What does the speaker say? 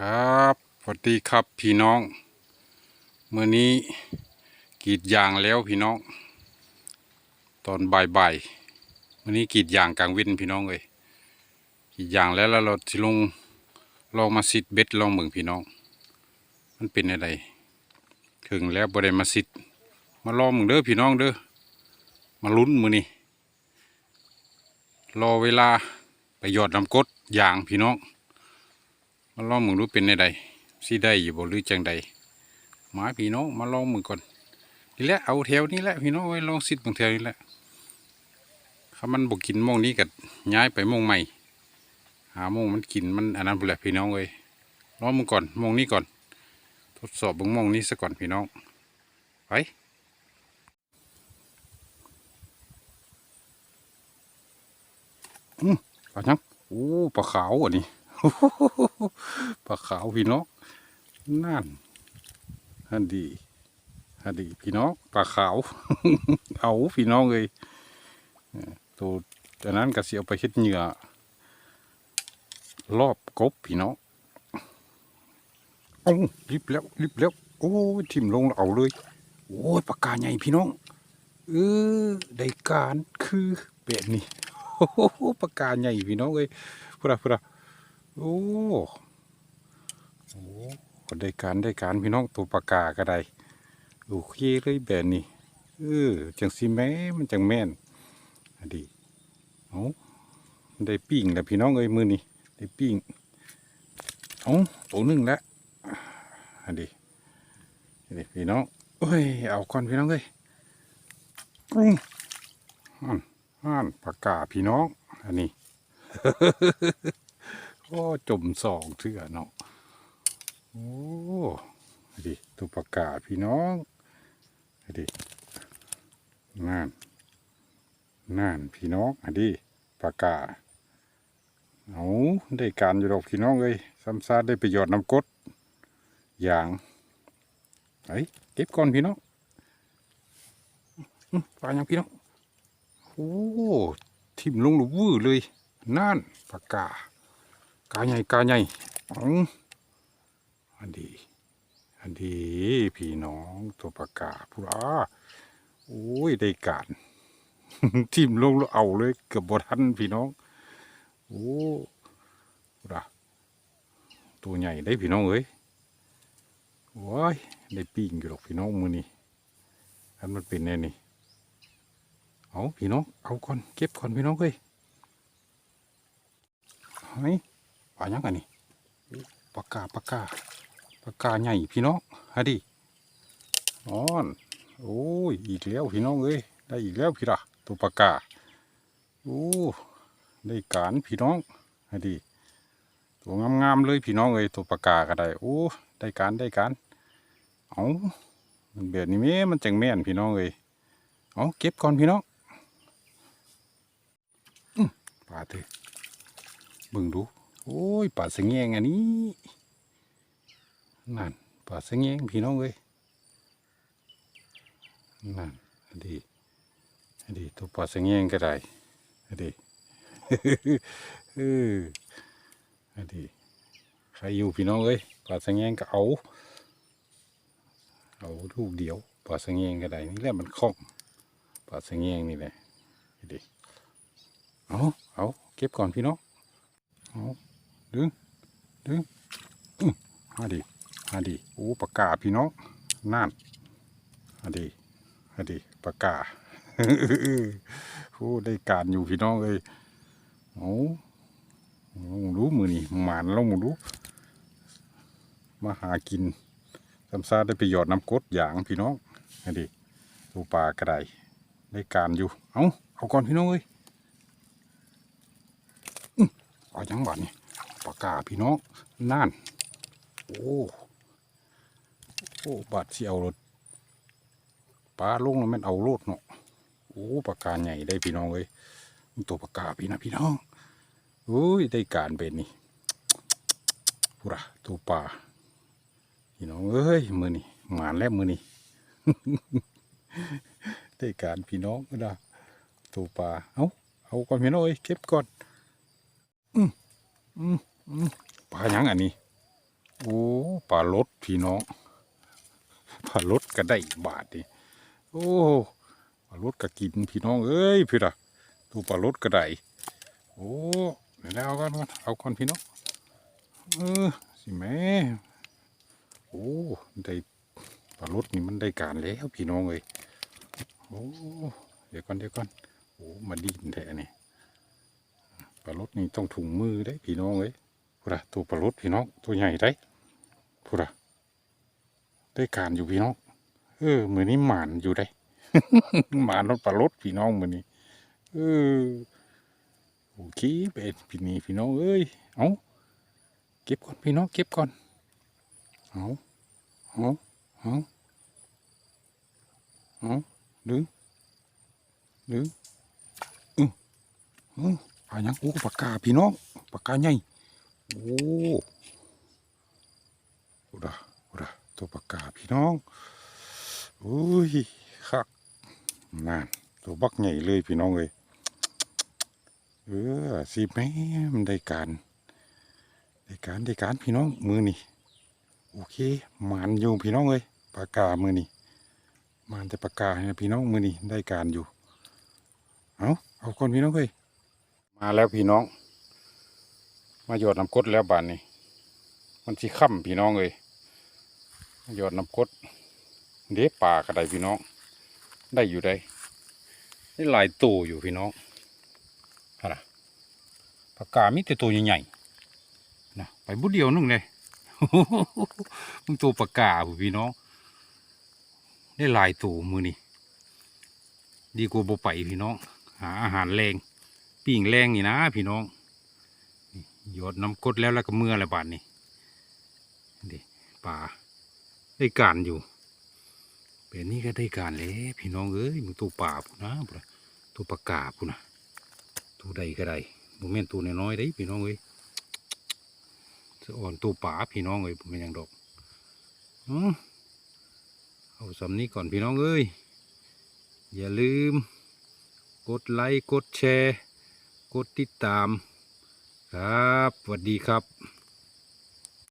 ครับสวัสดีครับพี่น้องเมื่อนี้กรีดยางแล้วพี่น้อง ตอนบ่ายๆเมื่อนี้กรีดยางกลางวินพี่น้องเลยกรีดยางแล้วแล้วเราสิลงลองมาซิดเบ็ดลองเบิ่งพี่น้อง มันเป็นอะไรถึงแล้วบ่ได้มาซิดมาลองมึงเด้อพี่น้องเด้อมาลุ้นมือนี้รอเวลาไปหยอดน้ำกดยางพี่น้อง มาลองมึงรู้เป็นในใดสิได้อยู่บ่หรือจังใดหมาพี่น้องมาลองมึงก่อนนี่แหละเอาแถวนี้แหละพี่น้องไว้ลองสิดบางแถวนี้แหละถ้ามันบ่กินหมองนี้ก็ย้ายไปหมองใหม่ หาหมองมันกินมันอันนั้นแหละพี่น้องเอ้ยลองมึงก่อนหมองนี้ก่อน ทดสอบบิ่งหมองนี้ซะก่อนพี่น้องไปอืมปลายังโอ้ปลาขาวอันนี้ ปลาขาวพี่น้องนั่นฮันดีฮันดีพี่น้องปลาขาว เอาพี่น้องเลยตัวจากนั้นก็เสียไปเฮ็ดเหงื่อรอบกบพี่น้องเอารีบแล้วรีบแล้วโอ้ทิ่มลงเอาเลย โอ้ยปากกาใหญ่พี่น้องเออได้การคือแบบนี้โอ้ปากกาใหญ่พี่น้องเอ้ยพูดอะพูดอะ โอ้โหได้การได้การพี่น้องตัวปากกาก็ไดโอเคเลยแบบนี้เออจังสิแม่มันจังแม่นอดีเอาได้ปิ้งแล้วพี่น้องเอ้ยมือนี่ได้ปิ้งเอาตัวหนึ่งแล้วอันดีอันดีพี่น้องเอ้ยเอาก่อนพี่น้องเอ้ยอืออ่านอ่านปากกาพี่น้องอันนี้ โอ้จมสองเถื่อเนาะโอ้ดิตัวปกาพี่น้องดินั่นนั่นพี่น้องอดีปากกาเอาได้การอยู่ดอกพี่น้องเลยซ้ำซาได้ประโยชน์น้ำกดอย่างไอ้เก็บก่อนพี่น้องปลาอย่างพี่น้องโอ้ทิ่มลงหลุวื้อเลยนั่นปากกา กาใหญ่กาใหญ่อ๋องอันดี อันดีพี่น้องตัวปากกาพูราโอ้ยได้การทิ่มลงแล้วเอาเลยเกือบบทันพี่น้องโอ้ราตัวใหญ่ได้พี่น้องเอ้ยว้ายได้ปิ้งอยู่หรอกพี่น้องมือนี่อันมันเป็นแน่นี่เอาพี่น้องเอาก่อนเก็บก่อนพี่น้องเอ้ยเฮ้ย ปลายังกันนี่ปลากาปลากาปลากาใหญ่พี่น้องฮะดินอนโอ้ยอีกแล้วพี่น้องเอ้ยได้อีกแล้วพี่ละตัวปลากาโอ้ได้การพี่น้องฮะดิตัวงามๆเลยพี่น้องเอ้ยตัวปลากาก็ได้โอ้ได้การได้การเอามันแบบนี้แม่มันจังแม่นพี่น้องเอ้ยเอาเก็บก่อนพี่น้องอื้อปลาเถอะเบิ่งดู โอ้ยป่าสะแงงอันนี้นั่นป่าสะแงงพี่น้องเอ้ยนั่นอดีอดีตัวป่าสะแงงก็ได้อดีเอออดีใครอยู่พี่น้องเอ้ยป่าสะแงงก็เอาเอาลูกเดียวป่าสะแงงก็ได้นี่แหละมันคล่องป่าสะแงงนี่แหละอดีเอาเอาเก็บก่อนพี่น้องเอา ดึง ดึงอื้อฮาดีฮาดีโอ้ปากกาพี่น้องนั่นฮาดีฮาดีปากกาโอ้ได้การอยู่พี่น้องเลยเอาลงรู้มือนี่หมานลองดูมาหากินทำซาได้ประโยชน์น้ำกดอย่างพี่น้องฮาดีดูปลากระไดได้การอยู่ เอาเอาก่อนพี่น้องเอ้ยปลาจังหวัดนี่ ปลากาพี่น้องน่าน โอ้โอ้บาดเสียวรถปลาลงแล้วมันเอาโลดเนาะโอ้ปลากาใหญ่ได้พี่น้องเลยตัวปลากาพี่นะพี่น้องโอ้ยได้การเป็นนี่พูระตัวปลาพี่น้องเอ้ยมือนี่หมานแล้วมือนี่ได้การพี่น้องก็ได้ตัวปลาเอาเอาก่อนพี่น้องเอ้ยเก็บก่อนอืมอืม ปลาหยังอันนี้ โอ้ปลาลดพี่น้องปลาลดก็ได้บาทนี่โอ้ปลาลดก็กินพี่น้องเอ้ยพี่ละตัวปลาลดก็ได้โอ้เดี๋ยวเอาก่อนก่อนเอาก่อนพี่น้องเออสิแม่โอ้ได้ปลาลดนี่มันได้การแล้วพี่น้องเอ้ยโอ้เดี๋ยวก่อนเดี๋ยวก่อนโอ้มาดินแท้นี่ปลาลดนี่ต้องถุงมือได้พี่น้องเอ้ย พูดะตัวปลาลดพี่น้องตัวใหญ่ได้พูดะได้การอยู่พี่น้องเออมือนี้หมานอยู่ได้หมานรถปลาลดพี่น้องมือนี้เออโอเคไปพี่นี่พี่น้องเอ้ยเอาเก็บก่อนพี่น้องเก็บก่อนเอาเอาเอาเอาดึงดึงอืออือปลายังโอ้ปากกาพี่น้องปากกาใหญ่ โอ้โหดะโหดะตัวปากกาพี่น้องอุ้ยคักนั่นตัวบักใหญ่เลยพี่น้องเลยเออสิแม่มันได้การได้การได้การพี่น้องมือนี่โอเคมันอยู่พี่น้องเลยปากกามือนี่มันแต่ปากกาเนี่ยพี่น้องมือนี่ได้การอยู่เอาเอาก่อนพี่น้องเลยมาแล้วพี่น้อง มาหยอดน้ำกดแล้วบานนี้ มันสิค่ำพี่น้องเลยมาหยอดน้ำกดเด็ป่ากระไดพี่น้อง ได้อยู่ได้ได้หลายตัวอยู่พี่น้องฮะนะปากกามีแต่ตัวใหญ่ๆนะไปบุดเดียวนึงเลยมึงตัวปากกาผู้พี่น้อง ได้หลายตัวมือนี่ดีกว่าบ่ไปพี่น้อง หาอาหารแรง ปิ้งแรงนี่นะพี่น้อง หยดน้ำกดแล้วแล้วก็เมื่ออะไรบาดนี่ดิป่าได้การอยู่เป็นนี่ก็ได้การเลยพี่น้องเอ้ยมึงตัวป่าพูนะตัวปากกาพูนะตัวใดก็ได้โมเมนตัวน้อยๆได้พี่น้องเอ้ยสะอ่อนตัวป่าพี่น้องเอ้ยผมเป็นหยังดอกเอาสำนี้ก่อนพี่น้องเอ้ยอย่าลืม กดไลค์กดแชร์ กดติดตาม ครับสวัสดีครับ